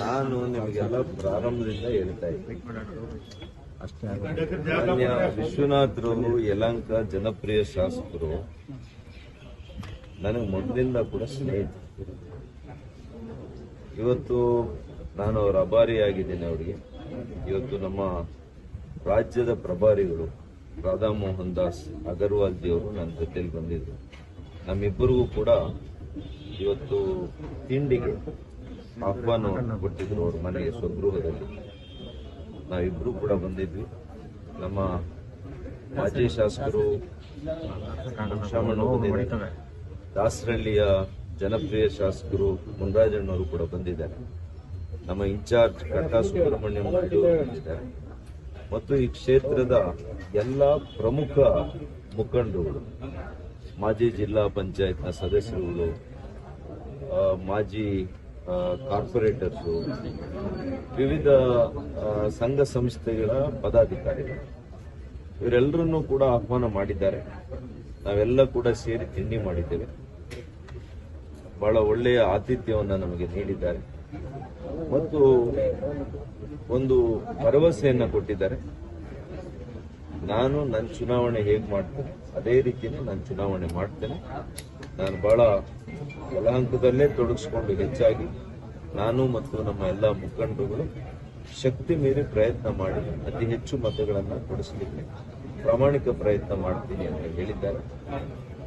ನಾನು ನಿಮಗೆಲ್ಲ ಪ್ರಾರಂಭದಿಂದ ಹೇಳ್ತಾ ಇದ್ದೀನಿ. ಮಾನ್ಯ ವಿಶ್ವನಾಥ್ರವರು ಯಲಂಕ ಜನಪ್ರಿಯ ಶಾಸಕರು, ನನಗೆ ಮೊದಲಿಂದ ಕೂಡ ಸ್ನೇಹಿತರು. ಇವತ್ತು ನಾನು ಅವರ ಅಭಾರಿಯಾಗಿದ್ದೇನೆ ಅವರಿಗೆ. ಇವತ್ತು ನಮ್ಮ ರಾಜ್ಯದ ಪ್ರಭಾರಿಗಳು ರಾಧಾ ಮೋಹನ್ ದಾಸ್ ಅಗರ್ವಾಲ್ ಜಿಯವರು ನನ್ನ ಜೊತೆಲಿ ಬಂದಿದ್ರು. ನಮ್ಮಿಬ್ಬರಿಗೂ ಕೂಡ ಇವತ್ತು ತಿಂಡಿಗೆ ಆಹ್ವಾನವನ್ನು ಕೊಟ್ಟಿದ್ರು ಅವ್ರ ಮನೆಗೆ ಸ್ವಗೃಹದಲ್ಲಿ. ನಾವಿಬ್ರು ಕೂಡ ಬಂದಿದ್ವಿ. ನಮ್ಮ ಮಾಜಿ ಶಾಸಕರು ದಾಸರಳ್ಳಿಯ ಜನಪ್ರಿಯ ಶಾಸಕರು ಮುನ್ರಾಜಣ್ಣವರು ಕೂಡ ಬಂದಿದ್ದಾರೆ. ನಮ್ಮ ಇನ್ಚಾರ್ಜ್ ಕಟ್ಟಾ ಸುಬ್ರಹ್ಮಣ್ಯಂ ಬಂದಿದ್ದಾರೆ. ಮತ್ತು ಈ ಕ್ಷೇತ್ರದ ಎಲ್ಲ ಪ್ರಮುಖ ಮುಖಂಡರುಗಳು, ಮಾಜಿ ಜಿಲ್ಲಾ ಪಂಚಾಯತ್ನ ಸದಸ್ಯರುಗಳು ಮಾಜಿ ಕಾರ್ಪೊರೇಟರ್ಸು ವಿವಿಧ ಸಂಘ ಸಂಸ್ಥೆಗಳ ಪದಾಧಿಕಾರಿಗಳು. ಇವರೆಲ್ಲರನ್ನೂ ಕೂಡ ಆಹ್ವಾನ ಮಾಡಿದ್ದಾರೆ. ನಾವೆಲ್ಲ ಕೂಡ ಸೇರಿ ತಿಂಡಿ ಮಾಡಿದ್ದೇವೆ. ಬಹಳ ಒಳ್ಳೆಯ ಆತಿಥ್ಯವನ್ನು ನಮಗೆ ನೀಡಿದ್ದಾರೆ. ಮತ್ತು ಒಂದು ಭರವಸೆಯನ್ನು ಕೊಟ್ಟಿದ್ದಾರೆ. ನಾನು ನನ್ನ ಚುನಾವಣೆ ಹೇಗೆ ಮಾಡ್ತೇನೆ, ಅದೇ ರೀತಿಯೇ ನಾನು ಚುನಾವಣೆ ಮಾಡ್ತೇನೆ. ನಾನು ಬಹಳ ಯಲಹಂಕದಲ್ಲೇ ತೊಡಗಿಸ್ಕೊಂಡು ಹೆಚ್ಚಾಗಿ ನಾನು ಮತ್ತು ನಮ್ಮ ಎಲ್ಲ ಮುಖಂಡರುಗಳು ಶಕ್ತಿ ಮೀರಿ ಪ್ರಯತ್ನ ಮಾಡಿ ಅತಿ ಹೆಚ್ಚು ಮತಗಳನ್ನು ಕೊಡಿಸಲಿಕ್ಕೆ ಪ್ರಾಮಾಣಿಕ ಪ್ರಯತ್ನ ಮಾಡ್ತೀನಿ ಅಂತ ಹೇಳಿದ್ದಾರೆ.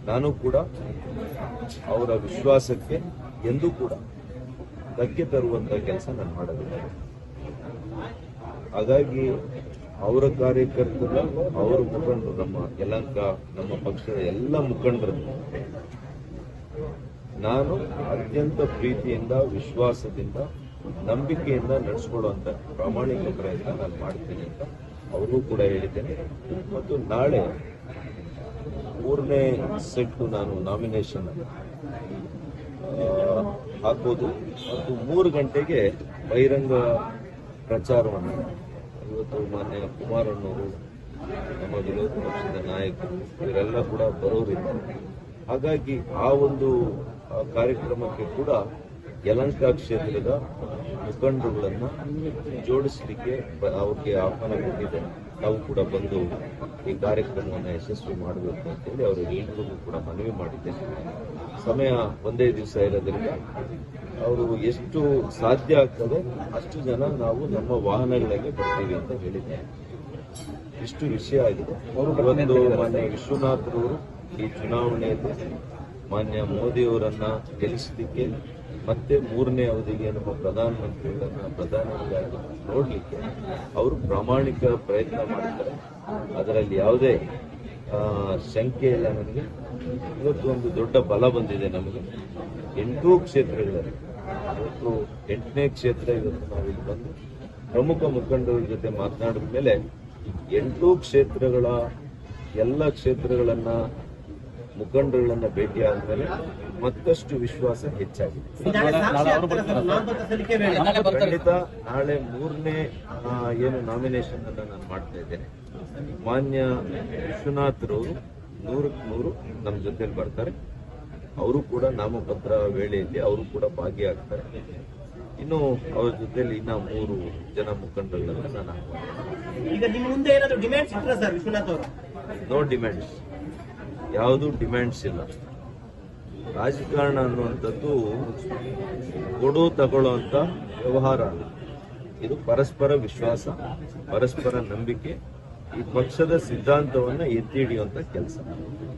ನಾನು ಕೂಡ ಅವರ ವಿಶ್ವಾಸಕ್ಕೆ ಎಂದೂ ಕೂಡ ಧಕ್ಕೆ ತರುವಂತ ಕೆಲಸ ನಾನು ಮಾಡೋದಿಲ್ಲ ಹಾಗಾಗಿ ಅವರ ಕಾರ್ಯಕರ್ತರ, ಅವರ ಮುಖಂಡರು, ನಮ್ಮ ಯಲಂಕ ನಮ್ಮ ಪಕ್ಷದ ಎಲ್ಲ ಮುಖಂಡರನ್ನು ನಾನು ಅತ್ಯಂತ ಪ್ರೀತಿಯಿಂದ, ವಿಶ್ವಾಸದಿಂದ, ನಂಬಿಕೆಯಿಂದ ನಡೆಸ್ಕೊಳ್ಳುವಂತ ಪ್ರಾಮಾಣಿಕ ಪ್ರಯತ್ನ ನಾನು ಮಾಡ್ತೀನಿ ಅಂತ ಅವ್ರಿಗೂ ಕೂಡ ಹೇಳಿದ್ದೇನೆ. ಮತ್ತು ನಾಳೆ ಮೂರನೇ ಸೆಟ್ಟು ನಾನು ನಾಮಿನೇಷನ್ ಹಾಕೋದು. ಮತ್ತು ಮೂರು ಗಂಟೆಗೆ ಬಹಿರಂಗ ಪ್ರಚಾರವನ್ನು, ಇವತ್ತು ಮಾನ್ಯ ಕುಮಾರಣ್ಣವರು, ನಮ್ಮ ವಿರೋಧ ಪಕ್ಷದ ನಾಯಕರು, ಇವರೆಲ್ಲ ಕೂಡ ಬರೋರಿದ್ದಾರೆ. ಹಾಗಾಗಿ ಆ ಒಂದು ಕಾರ್ಯಕ್ರಮಕ್ಕೆ ಕೂಡ ಯಲಂಕ ಕ್ಷೇತ್ರದ ಮುಖಂಡರುಗಳನ್ನು ಜೋಡಿಸಲಿಕ್ಕೆ ಅವ್ರಿಗೆ ಆಹ್ವಾನ ಕೊಟ್ಟಿದೆ. ನಾವು ಕೂಡ ಬಂದು ಈ ಕಾರ್ಯಕ್ರಮವನ್ನು ಯಶಸ್ವಿ ಮಾಡಬೇಕು ಅಂತೇಳಿ ಅವರಿಗೆ ಎಲ್ರಿಗೂ ಕೂಡ ಮನವಿ ಮಾಡಿದ್ದೆ. ಸಮಯ ಒಂದೇ ದಿವಸ ಇರೋದ್ರಿಂದ ಅವರು ಎಷ್ಟು ಸಾಧ್ಯ ಆಗ್ತದೆ ಅಷ್ಟು ಜನ ನಾವು ನಮ್ಮ ವಾಹನಗಳಿಗೆ ಬರ್ತೀವಿ ಅಂತ ಹೇಳಿದ್ದೇನೆ ಇಷ್ಟು ವಿಷಯ ಆಗಿದೆ. ಇವತ್ತು ಮಾನ್ಯ ವಿಶ್ವನಾಥ್ರವರು ಈ ಚುನಾವಣೆಯಲ್ಲಿ ಮಾನ್ಯ ಮೋದಿಯವರನ್ನ ಗೆಲ್ಲಿಸಲಿಕ್ಕೆ ಮತ್ತೆ ಮೂರನೇ ಅವಧಿಗೆ ನಮ್ಮ ಪ್ರಧಾನಮಂತ್ರಿಗಳನ್ನ ಪ್ರಧಾನಿಯಾಗಿ ನೋಡಲಿಕ್ಕೆ ಅವರು ಪ್ರಾಮಾಣಿಕ ಪ್ರಯತ್ನ ಮಾಡ್ತಾರೆ. ಅದರಲ್ಲಿ ಯಾವುದೇ ಶಂಕೆ ಇಲ್ಲ ನನಗೆ ಇವತ್ತು ಒಂದು ದೊಡ್ಡ ಬಲ ಬಂದಿದೆ ನಮಗೆ. ಎಂಟೂ ಕ್ಷೇತ್ರಗಳಲ್ಲಿ ಇವತ್ತು ಎಂಟನೇ ಕ್ಷೇತ್ರ ಇವತ್ತು ನಾವಿಲ್ಲಿ ಬಂದು ಪ್ರಮುಖ ಮುಖಂಡರ ಜೊತೆ ಮಾತನಾಡಿದ ಮೇಲೆ ಎಂಟೂ ಕ್ಷೇತ್ರಗಳ ಎಲ್ಲ ಕ್ಷೇತ್ರಗಳನ್ನ ಮುಖಂಡರುಗಳನ್ನ ಭೇಟಿ ಆದ್ಮೇಲೆ ಮತ್ತಷ್ಟು ವಿಶ್ವಾಸ ಹೆಚ್ಚಾಗಿದೆ. ಖಂಡಿತ ನಾಳೆ ಮೂರನೇ ಏನು ನಾಮಿನೇಷನ್ ಅನ್ನ ನಾನು ಮಾಡ್ತಾ ಇದ್ದೇನೆ. ಮಾನ್ಯ ವಿಶ್ವನಾಥ್ರವರು ನೂರಕ್ಕೆ ನೂರು ನಮ್ಮ ಜೊತೆಲಿ ಬರ್ತಾರೆ. ಅವರು ಕೂಡ ನಾಮಪತ್ರ ವೇಳೆಯಲ್ಲಿ ಅವರು ಕೂಡ ಭಾಗಿಯಾಗ್ತಾರೆ. ಇನ್ನು ಅವ್ರ ಜೊತೆಲಿ ಇನ್ನ ಮೂರು ಜನ ಮುಖಂಡರುಗಳನ್ನ ನಾನು ಈಗ ನಿಮ್ಮ ಮುಂದೆ ಏನಾದರೂ ಡಿಮ್ಯಾಂಡ್ಸ್ ಸರ್ ವಿಶ್ವನಾಥ್ ಅವರು? ನೋ ಡಿಮ್ಯಾಂಡ್ಸ್ ಯಾವುದು ಡಿಮ್ಯಾಂಡ್ಸ್ ಇಲ್ಲ. ರಾಜಕಾರಣ ಅನ್ನುವಂಥದ್ದು ಕೊಡು, ತಗೊಳ್ಳೋ ಅಂತ ವ್ಯವಹಾರ ಇದು ಪರಸ್ಪರ ವಿಶ್ವಾಸ, ಪರಸ್ಪರ ನಂಬಿಕೆ, ಈ ಪಕ್ಷದ ಸಿದ್ಧಾಂತವನ್ನು ಎತ್ತಿ ಹಿಡಿಯುವಂತ ಕೆಲಸ.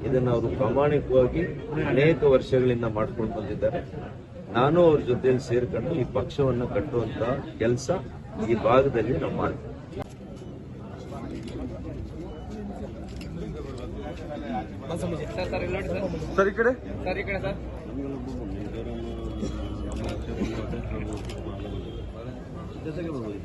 ಇದನ್ನು ಅವರು ಪ್ರಾಮಾಣಿಕವಾಗಿ ಅನೇಕ ವರ್ಷಗಳಿಂದ ಮಾಡ್ಕೊಂಡು ಬಂದಿದ್ದಾರೆ. ನಾನು ಅವ್ರ ಜೊತೆಯಲ್ಲಿ ಸೇರ್ಕೊಂಡು ಈ ಪಕ್ಷವನ್ನು ಕಟ್ಟುವಂತ ಕೆಲಸ ಈ ಭಾಗದಲ್ಲಿ ನಾವು ಮಾಡ್ತೀವಿ. ಸರ್ ಈ ಕಡೆ? ಸರ್ ಈ ಕಡೆ ಸರ್. ಜೊತೆಗೆ ಬರ್ಬೋದು